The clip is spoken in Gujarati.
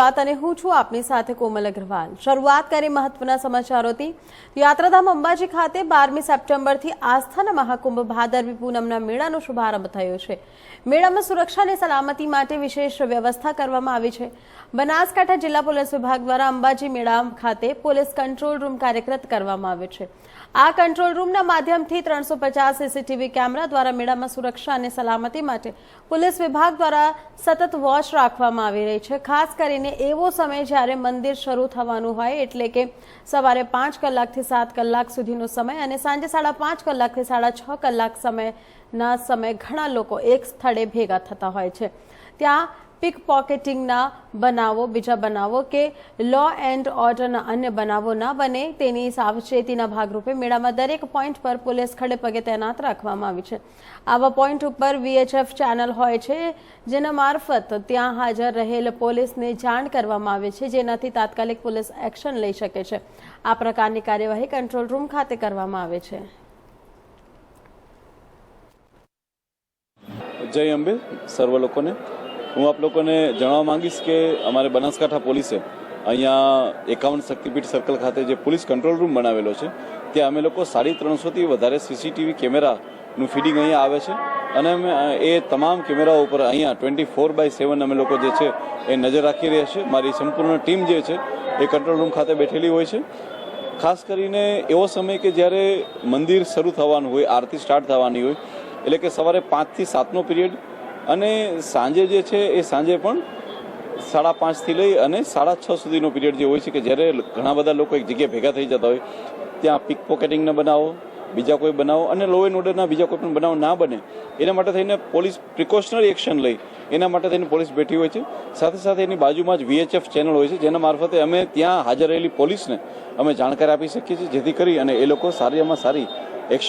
વાત અને હું છું આપની સાથે કોમલ અગ્રવાલ. શરૂઆત કરી મહત્વના સમાચારોથી. યાત્રાધામ અંબાજી ખાતે બારમી સપ્ટેમ્બરથી આસ્થાના મહાકુંભ ભાદરવી પૂનમના મેળાનો શુભારંભ થયો છે. મેળામાં સુરક્ષા અને સલામતી માટે વિશેષ વ્યવસ્થા કરવામાં આવી છે. બનાસકાંઠા જિલ્લા પોલીસ વિભાગ દ્વારા અંબાજી મેળા ખાતે પોલીસ કંટ્રોલ રૂમ કાર્યરત કરવામાં આવ્યો છે. આ કંટ્રોલ રૂમના માધ્યમથી ત્રણસો પચાસ સીસીટીવી કેમેરા દ્વારા મેળામાં સુરક્ષા અને સલામતી માટે પોલીસ વિભાગ દ્વારા સતત વોચ રાખવામાં આવી રહી છે. ખાસ કરીને એવો સમય જ્યારે મંદિર શરૂ થવાનું હોય, એટલે કે સવારે પાંચ કલાકથી સાત કલાક સુધીનો સમય અને સાંજે સાડા પાંચ કલાકથી સાડા છ કલાક સમયના સમય ઘણા લોકો એક સ્થળે ભેગા થતા હોય છે. ત્યાં પિક પોકેટિંગના બનાવો, બીજા બનાવો કે લો એન્ડ ઓર્ડરના અન્ય બનાવો ના બને, તેની સાવચેતીના ભાગરૂપે મેળામાં દરેક પોઈન્ટ પર પોલીસ ખડે પગે તૈનાત રાખવામાં આવી છે. આવા પોઈન્ટ ઉપર વીએચએફ ચેનલ હોય છે, જેના મારફત ત્યાં હાજર રહેલ પોલીસને જાણ કરવામાં આવે છે, જેનાથી તાત્કાલિક પોલીસ એક્શન લઈ શકે છે. આ પ્રકારની કાર્યવાહી કંટ્રોલ રૂમ ખાતે કરવામાં આવે છે. જય અંબે સર્વ લોકોને. હું આપ લોકોને જણાવવા માંગીશ કે અમારે બનાસકાંઠા પોલીસે અહીંયા એકાવન શક્તિપીઠ સર્કલ ખાતે જે પોલીસ કંટ્રોલ રૂમ બનાવેલો છે, ત્યાં અમે લોકો સાડી ત્રણસોથી વધારે સીસીટીવી કેમેરાનું ફીડિંગ અહીંયા આવે છે. અને અમે, એ તમામ કેમેરા ઉપર અહીંયા ટ્વેન્ટી ફોર બાય સેવન અમે લોકો જે છે, એ નજર રાખી રહ્યા છીએ મારી સંપૂર્ણ ટીમ જે છે, એ કંટ્રોલ રૂમ ખાતે બેઠેલી હોય છે. ખાસ કરીને એવો સમય કે જ્યારે મંદિર શરૂ થવાનું હોય, આરતી સ્ટાર્ટ થવાની હોય, એટલે કે સવારે પાંચથી સાતનો પિરિયડ અને સાંજે જે છે એ સાંજે પણ સાડા પાંચથી લઈ અને સાડા છ સુધીનો પિરિયડ જે હોય છે કે જ્યારે ઘણા બધા લોકો એક જગ્યાએ ભેગા થઈ જતા હોય, ત્યાં પિક પોકેટિંગના બનાવો, બીજા કોઈ બનાવો અને લો એન્ડ ઓર્ડરના બીજા કોઈ પણ બનાવો ના બને, એના માટે થઈને પોલીસ પ્રિકોશનરી એક્શન લઈ, એના માટે થઈને પોલીસ બેઠી હોય છે. સાથે સાથે એની બાજુમાં જ વીએચએફ ચેનલ હોય છે, જેના મારફતે અમે ત્યાં હાજર રહેલી પોલીસને અમે જાણકારી આપી શકીએ છીએ, જેથી કરી અને એ લોકો સારીમાં સારી એક્શન